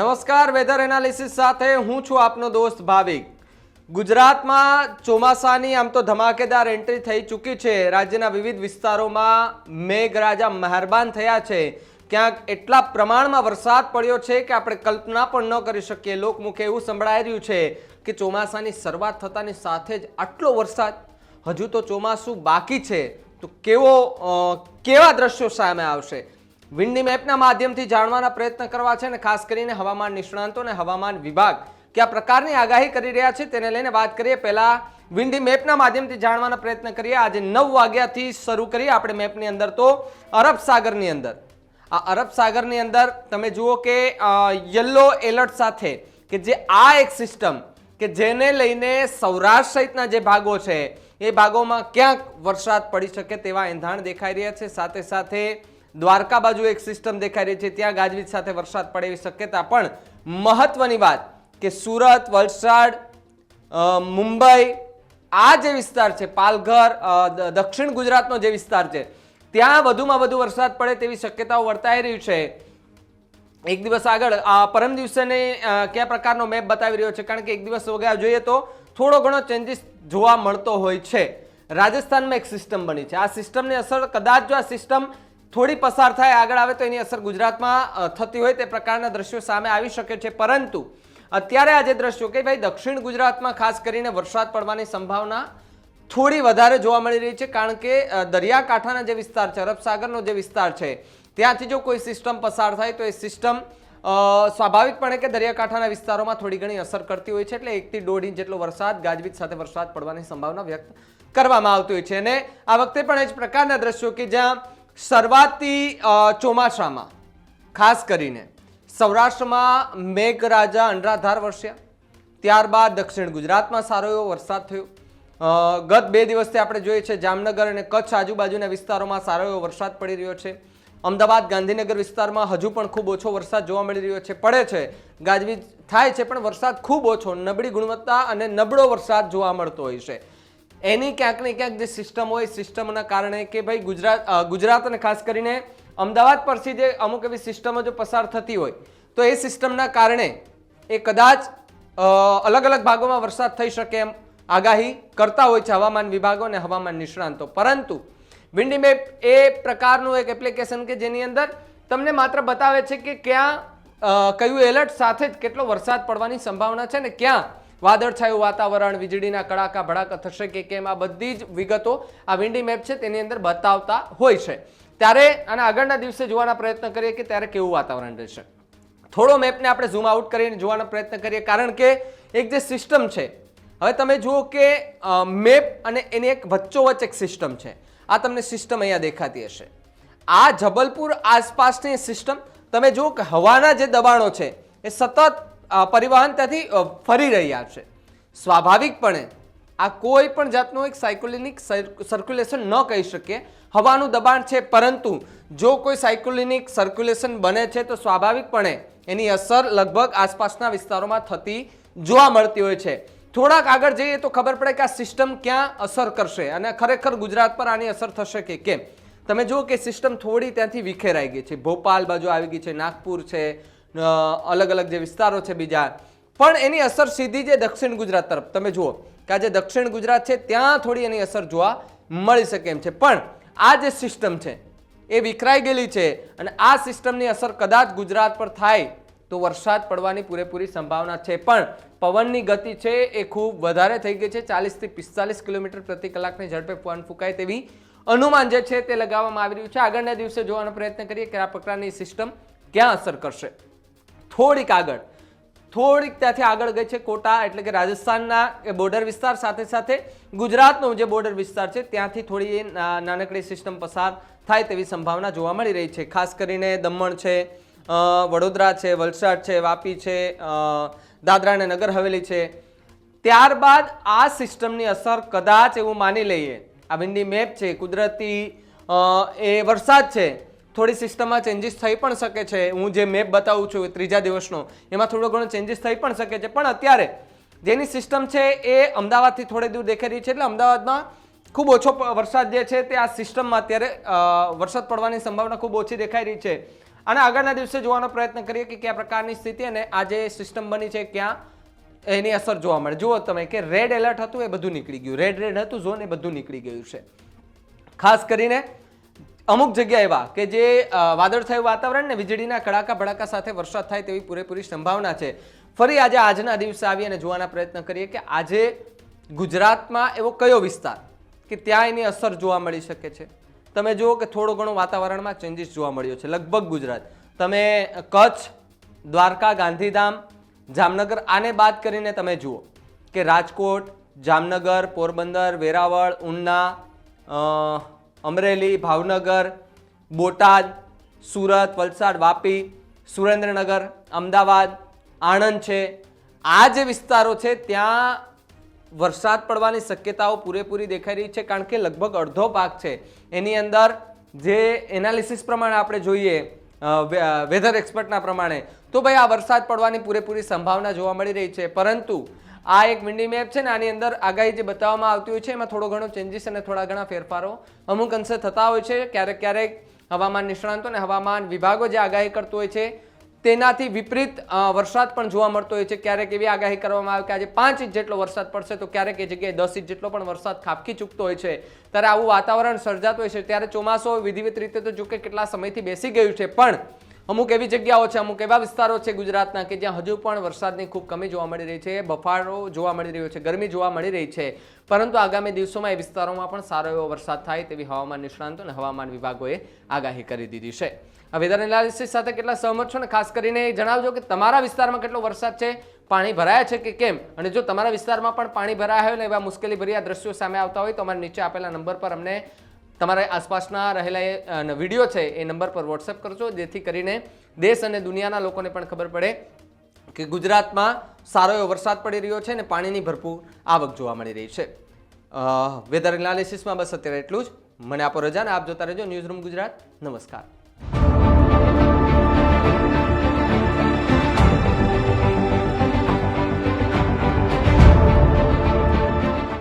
નમસ્કાર weather analysis સાથે હું છું આપનો દોસ્ત ભાવિક. ગુજરાતમાં ચોમાસાની આમ તો ધમાકેદાર એન્ટ્રી થઈ ચૂકી છે. રાજ્યના વિવિધ વિસ્તારોમાં મેઘરાજા મહેરબાન થયા છે. ક્યાંક એટલા પ્રમાણમાં વરસાદ પડ્યો છે કે આપણે કલ્પના પણ ન કરી શકીએ. લોકમુખે એવું સંભળાઈ રહ્યું છે કે ચોમાસાની શરૂઆત થતાની સાથે જ આટલો વરસાદ. હજુ તો ચોમાસું બાકી છે. તો કેવો કેવા દ્રશ્યો સામે આવશે? વિન્ડી મેપના માધ્યમથી જાણવાના પ્રયત્ન કરવા છે અને ખાસ કરીને હવામાન નિષ્ણાંતો અને હવામાન વિભાગ કયા પ્રકારની આગાહી કરી રહ્યા છે તેને લઈને વાત કરીએ. પહેલા વિન્ડી મેપના માધ્યમથી જાણવાના પ્રયત્ન કરીએ. આજે નવ વાગ્યાથી શરૂ કરીએ આપણે મેપની અંદર તો અરબ સાગરની અંદર. આ અરબ સાગરની અંદર તમે જુઓ કે યલો એલર્ટ સાથે કે જે આ એક સિસ્ટમ કે જેને લઈને સૌરાષ્ટ્ર સહિતના જે ભાગો છે, એ ભાગોમાં ક્યાંક વરસાદ પડી શકે તેવા એંધાણ દેખાઈ રહ્યા છે. સાથે સાથે દ્વારકા બાજુ એક સિસ્ટમ દેખાઈ રહી છે. ત્યાં ગાજવીજ સાથે વરસાદ પડે એવી શક્યતા. પણ મહત્વની વાત કે સુરત, વલસાડ મુંબઈ, આ જે વિસ્તાર છે, પાલઘર દક્ષિણ ગુજરાતનો જે વિસ્તાર છે, ત્યાં વધુમાં વધુ વરસાદ પડે તેવી શક્યતાઓ વર્તાઈ રહી છે. એક દિવસ આગળ આ પરમ દિવસેને કયા પ્રકારનો મેપ બતાવી રહ્યો છે? કારણ કે એક દિવસ વગેરે જોઈએ તો થોડો ઘણો ચેન્જીસ જોવા મળતો હોય છે. રાજસ્થાનમાં એક સિસ્ટમ બની છે. આ સિસ્ટમની અસર કદાચ જો આ સિસ્ટમ થોડી પસાર થાય, આગળ આવે તો એની અસર ગુજરાતમાં થતી હોય તે પ્રકારના દ્રશ્યો સામે આવી શકે છે. પરંતુ અત્યારે આ જે દ્રશ્યો, કે ભાઈ દક્ષિણ ગુજરાતમાં ખાસ કરીને વરસાદ પડવાની સંભાવના થોડી વધારે જોવા મળી રહી છે, કારણ કે દરિયાકાંઠાના જે વિસ્તાર છે અરબ સાગરનો જે વિસ્તાર છે, ત્યાંથી જો કોઈ સિસ્ટમ પસાર થાય તો એ સિસ્ટમ સ્વાભાવિકપણે કે દરિયાકાંઠાના વિસ્તારોમાં થોડી ઘણી અસર કરતી હોય છે. એટલે એકથી દોઢ ઇંચ જેટલો વરસાદ, ગાજવીજ સાથે વરસાદ પડવાની સંભાવના વ્યક્ત કરવામાં આવતી હોય છે. અને આ વખતે પણ એ જ પ્રકારના દ્રશ્યો કે જ્યાં શરૂઆતી ચોમાસામાં, ખાસ કરીને સૌરાષ્ટ્રમાં મેઘરાજા અનરાધાર વરસ્યા. ત્યારબાદ દક્ષિણ ગુજરાતમાં સારો એવો વરસાદ થયો. ગત બે દિવસથી આપણે જોઈએ છે જામનગર અને કચ્છ આજુબાજુના વિસ્તારોમાં સારો એવો વરસાદ પડી રહ્યો છે. અમદાવાદ, ગાંધીનગર વિસ્તારમાં હજુ પણ ખૂબ ઓછો વરસાદ જોવા મળી રહ્યો છે. પડે છે, ગાજવીજ થાય છે, પણ વરસાદ ખૂબ ઓછો, નબળી ગુણવત્તા અને નબળો વરસાદ જોવા મળતો હોય છે. એની ક્યાંક ને ક્યાંક જે સિસ્ટમ હોય સિસ્ટમના કારણે કે ભાઈ ગુજરાત ગુજરાત અને ખાસ કરીને અમદાવાદ પરથી જે અમુક એવી સિસ્ટમો જો પસાર થતી હોય, તો એ સિસ્ટમના કારણે એ કદાચ અલગ અલગ ભાગોમાં વરસાદ થઈ શકે એમ આગાહી કરતા હોય છે હવામાન વિભાગો અને હવામાન નિષ્ણાંતો. પરંતુ વિન્ડી મેપ એ પ્રકારનું એક એપ્લિકેશન કે જેની અંદર તમને માત્ર બતાવે છે કે ક્યાં કયું એલર્ટ સાથે જ કેટલો વરસાદ પડવાની સંભાવના છે ને ક્યાં વાદળછાયું વાતાવરણ, વીજળીના કડાકા ભડાકા થશે કે કેમ? આ બધી જ વિગતો આ વિન્ડી મેપ છે તેની અંદર બતાવતા હોય છે. ત્યારે આના આગળના દિવસે જોવાના પ્રયત્ન કરીએ કે ત્યારે કેવું વાતાવરણ રહેશે? થોડો મેપને આપણે ઝૂમ આઉટ કરીને જોવાનો પ્રયત્ન કરીએ, કારણ કે એક જે સિસ્ટમ છે, હવે તમે જુઓ કે મેપ અને એની એક વચ્ચોવચ્ચ એક સિસ્ટમ છે. આ તમને સિસ્ટમ અહીંયા દેખાતી હશે. આ જબલપુર આસપાસની સિસ્ટમ, તમે જુઓ કે હવાના જે દબાણો છે, એ સતત પરિવહન ત્યાંથી ફરી રહ્યા છે. સ્વાભાવિકપણે આ કોઈ પણ જાતનું એક સાયકોલિનિક સર્ક્યુલેશન ન કહી શકીએ હવાનું દબાણ છે, પરંતુ જો કોઈ સાયકોલિનિક સર્ક્યુલેશન બને છે, તો સ્વાભાવિકપણે એની અસર લગભગ આસપાસના વિસ્તારોમાં થતી જોવા મળતી હોય છે. થોડાક આગળ જઈએ તો ખબર પડે કે આ સિસ્ટમ ક્યાં અસર કરશે અને ખરેખર ગુજરાત પર આની અસર થશે કે કેમ? તમે જુઓ કે સિસ્ટમ થોડી ત્યાંથી વિખેરાઈ ગઈ છે. ભોપાલ બાજુ આવી ગઈ છે, નાગપુર છે અલગ અલગ જે વિસ્તારો છે બીજા. પણ એની અસર સીધી જે દક્ષિણ ગુજરાત તરફ. તમે જુઓ કે આ જે દક્ષિણ ગુજરાત છે, ત્યાં થોડી એની અસર જોવા મળી શકે એમ છે. પણ આ જે સિસ્ટમ છે, એ વિખરાઈ ગયેલી છે અને આ સિસ્ટમની અસર કદાચ ગુજરાત પર થાય તો વરસાદ પડવાની પૂરેપૂરી સંભાવના છે. પણ પવનની ગતિ છે એ ખૂબ વધારે થઈ ગઈ છે. ચાલીસથી પિસ્તાલીસ કિલોમીટર પ્રતિ કલાકની ઝડપે પવન ફૂંકાય તેવી અનુમાન જે છે તે લગાવવામાં આવી રહ્યું છે. આગળના દિવસે જોવાનો પ્રયત્ન કરીએ કે આ પ્રકારની સિસ્ટમ ક્યાં અસર કરશે. થોડીક આગળ. થોડીક ત્યાંથી આગળ ગઈ છે કોટા, એટલે કે રાજસ્થાનના બોર્ડર વિસ્તાર સાથે સાથે ગુજરાતનો જે બોર્ડર વિસ્તાર છે, ત્યાંથી થોડી નાનકડી સિસ્ટમ પસાર થાય તેવી સંભાવના જોવા મળી રહી છે. ખાસ કરીને દમણ છે વડોદરા છે, વલસાડ છે, વાપી છે દાદરા અને નગર હવેલી છે. ત્યારબાદ આ સિસ્ટમની અસર કદાચ એવું માની લઈએ. આ વિન્ડી મેપ છે, કુદરતી એ વરસાદ છે. થોડી સિસ્ટમમાં ચેન્જીસ થઈ પણ શકે છે. હું જે મેપ બતાવું છું ત્રીજા દિવસનો, એમાં થોડો ઘણો ચેન્જીસ થઈ પણ શકે છે. પણ અત્યારે જેની સિસ્ટમ છે એ અમદાવાદથી થોડે દૂર દેખાઈ રહી છે. એટલે અમદાવાદમાં ખૂબ ઓછો વરસાદ જે છે તે આ સિસ્ટમમાં અત્યારે વરસાદ પડવાની સંભાવના ખૂબ ઓછી દેખાઈ રહી છે. અને આગળના દિવસે જોવાનો પ્રયત્ન કરીએ કે કયા પ્રકારની સ્થિતિ અને આ જે સિસ્ટમ બની છે ક્યાં, એની અસર જોવા મળે. જુઓ તમે કે રેડ એલર્ટ હતું એ બધું નીકળી ગયું. રેડ રેડ હતું ઝોન એ બધું નીકળી ગયું છે. ખાસ કરીને અમુક જગ્યા એવા કે જે વાદળછાયું વાતાવરણ ને વીજળીના કડાકા ભડાકા સાથે વરસાદ થાય તેવી પૂરેપૂરી સંભાવના છે. ફરી આજે આજના દિવસે આવી અને જોવાના પ્રયત્ન કરીએ કે આજે ગુજરાતમાં એવો કયો વિસ્તાર કે ત્યાં એની અસર જોવા મળી શકે છે? તમે જુઓ કે થોડો ઘણો વાતાવરણમાં ચેન્જીસ જોવા મળ્યો છે. લગભગ ગુજરાત. તમે કચ્છ, દ્વારકા, ગાંધીધામ, જામનગર, આને બાદ કરીને તમે જુઓ કે રાજકોટ, જામનગર, પોરબંદર, વેરાવળ, ઉના અમરેલી, ભાવનગર, બોટાદ, સુરત, વલસાડ, વાપી, સુરેન્દ્રનગર, અમદાવાદ, આણંદ છે. આ જે વિસ્તારો છે, ત્યાં વરસાદ પડવાની શક્યતાઓ પૂરેપૂરી દેખાઈ રહી છે, કારણ કે લગભગ અડધો ભાગ છે. એની અંદર જે એનાલિસિસ પ્રમાણે આપણે જોઈએ વેધર એક્સપર્ટના પ્રમાણે. તો ભાઈ આ વરસાદ પડવાની પૂરેપૂરી સંભાવના જોવા મળી રહી છે. પરંતુ આ એક વિન્ડી મેપ છે ને, આની અંદર આગાહી જે બતાવવામાં આવતી હોય છે, એમાં થોડો ઘણો ચેન્જીસ અને થોડા ઘણા ફેરફારો અમુક અંશે થતા હોય છે. ક્યારેક ક્યારેક હવામાન નિષ્ણાંતો અને હવામાન વિભાગો જે આગાહી કરતો હોય છે તેનાથી વિપરીત વરસાદ પણ જોવા મળતો હોય છે. ક્યારેક એવી આગાહી કરવામાં આવે કે આજે પાંચ ઇંચ જેટલો વરસાદ પડશે, તો ક્યારેક એ જગ્યાએ દસ ઇંચ જેટલો પણ વરસાદ ખાબકી ચૂકતો હોય છે. ત્યારે આવું વાતાવરણ સર્જાતું હોય છે. ત્યારે ચોમાસો વિધિવત રીતે તો જોકે કેટલા સમયથી બેસી ગયું છે. પણ અમુક એવી જગ્યાઓ છે, અમુક એવા વિસ્તારો છે ગુજરાતના કે જ્યાં હજુ પણ વરસાદની ખૂબ કમી જોવા મળી રહી છે, બફારો જોવા મળી રહ્યો છે, ગરમી જોવા મળી રહી છે. પરંતુ આગામી દિવસોમાં એ વિસ્તારોમાં પણ સારો એવો વરસાદ થાય તેવી હવામાન નિષ્ણાંતો અને હવામાન વિભાગોએ આગાહી કરી દીધી છે. આ વેધર એનાલિસિસ સાથે કેટલા સહમત છો ને ખાસ કરીને જણાવજો કે તમારા વિસ્તારમાં કેટલો વરસાદ છે, પાણી ભરાયા છે કે કેમ? અને જો તમારા વિસ્તારમાં પણ પાણી ભરાયા હોય ને એવા મુશ્કેલી ભર્યા દ્રશ્યો સામે આવતા હોય તો અમારે નીચે આપેલા નંબર પર અમને તમારા આસપાસના રહેલા એ વીડિયો છે, એ નંબર પર વોટ્સએપ કરજો, જેથી કરીને દેશ અને દુનિયાના લોકોને પણ ખબર પડે કે ગુજરાતમાં સારો એવો વરસાદ પડી રહ્યો છે અને પાણીની ભરપૂર આવક જોવા મળી રહી છે. વેધર એનાલિસિસમાં બસ અત્યારે એટલું જ. મને આપો રજા ને આપ જોતા રહેજો. News room Gujarat. નમસ્કાર.